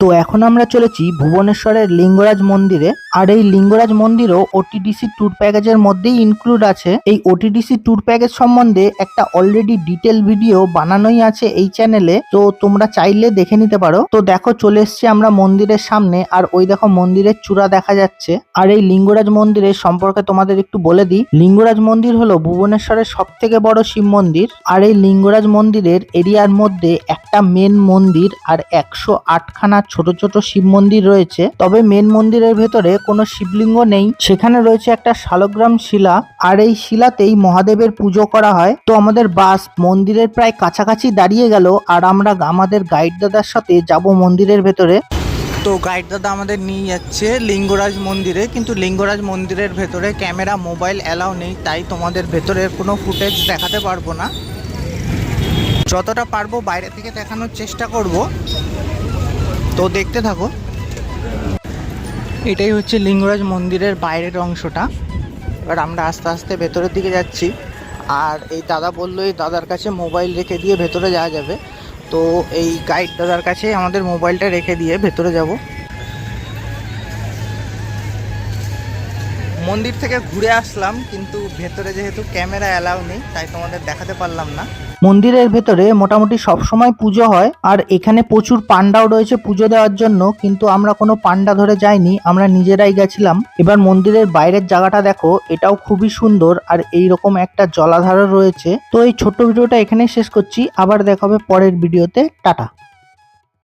তো এখন আমরা চলেছি ভুবনেশ্বরের লিঙ্গরাজ মন্দিরে। আর এই লিঙ্গরাজ মন্দিরও ওটিডিসি ট্যুর প্যাকেজের মধ্যেই ইনক্লুড আছে। এই ওটিডিসি ট্যুর প্যাকেজ সম্বন্ধে একটা অলরেডি ডিটেল ভিডিও বানানোই আছে এই চ্যানেলে তো তোমরা চাইলে দেখে নিতে পারো। তো দেখো, চলে এসছি আমরা মন্দিরের সামনে। আর ওই দেখো, মন্দিরের চূড়া দেখা যাচ্ছে। আর এই লিঙ্গরাজ মন্দিরের সম্পর্কে তোমাদের একটু বলে দিই। লিঙ্গরাজ মন্দির হলো ভুবনেশ্বরের সব থেকে বড় শিব মন্দির। আর এই লিঙ্গরাজ মন্দিরের এরিয়ার মধ্যে একটা মেন মন্দির আর একশো আটখানা ছোট ছোট শিব মন্দির রয়েছে। তবে মেন মন্দিরের ভেতরে কোনো শিবলিঙ্গ নেই। সেখানে রয়েছে একটা শালগ্রাম শিলা, আর এই শিলাতেই মহাদেবের পুজো করা হয়। তো আমাদের বাস মন্দিরের প্রায় কাছাকাছি দাঁড়িয়ে গেল, আর আমরা আমাদের গাইড দাদার সাথে যাব মন্দিরের ভেতরে। তো গাইড দাদা আমাদের নিয়ে যাচ্ছে লিঙ্গরাজ মন্দিরে, কিন্তু লিঙ্গরাজ মন্দিরের ভেতরে ক্যামেরা, মোবাইল অ্যালাউ নেই, তাই তোমাদের ভেতরের কোনো ফুটেজ দেখাতে পারব না। যতটা পারব বাইরে থেকে দেখানোর চেষ্টা করব। তো দেখতে থাকো। এটাই হচ্ছে লিঙ্গরাজ মন্দিরের বাইরের অংশটা। এবার আমরা আস্তে আস্তে ভেতরের দিকে যাচ্ছি। আর এই দাদা বলল, এই দাদার কাছে মোবাইল রেখে দিয়ে ভেতরে যাওয়া যাবে। তো এই গাইড দাদার কাছে আমাদের মোবাইলটা রেখে দিয়ে ভেতরে যাব। মন্দির থেকে ঘুরে আসলাম, কিন্তু ভেতরে যেহেতু ক্যামেরা অ্যালাউ নেই, তাই তোমাদের দেখাতে পারলাম না। মন্দিরের ভেতরে মোটামুটি সব সময় পুজো হয়, আর এখানে প্রচুর পান্ডাও রয়েছে পুজো দেওয়ার জন্য, কিন্তু আমরা কোনো পান্ডা ধরে যাইনি, আমরা নিজেরাই গেছিলাম। এবার মন্দিরের বাইরের জায়গাটা দেখো, এটাও খুবই সুন্দর, আর এই রকম একটা জলাধারও রয়েছে। তো এই ছোট্ট ভিডিওটা এখানেই শেষ করছি, আবার দেখা হবে পরের ভিডিওতে, টাটা।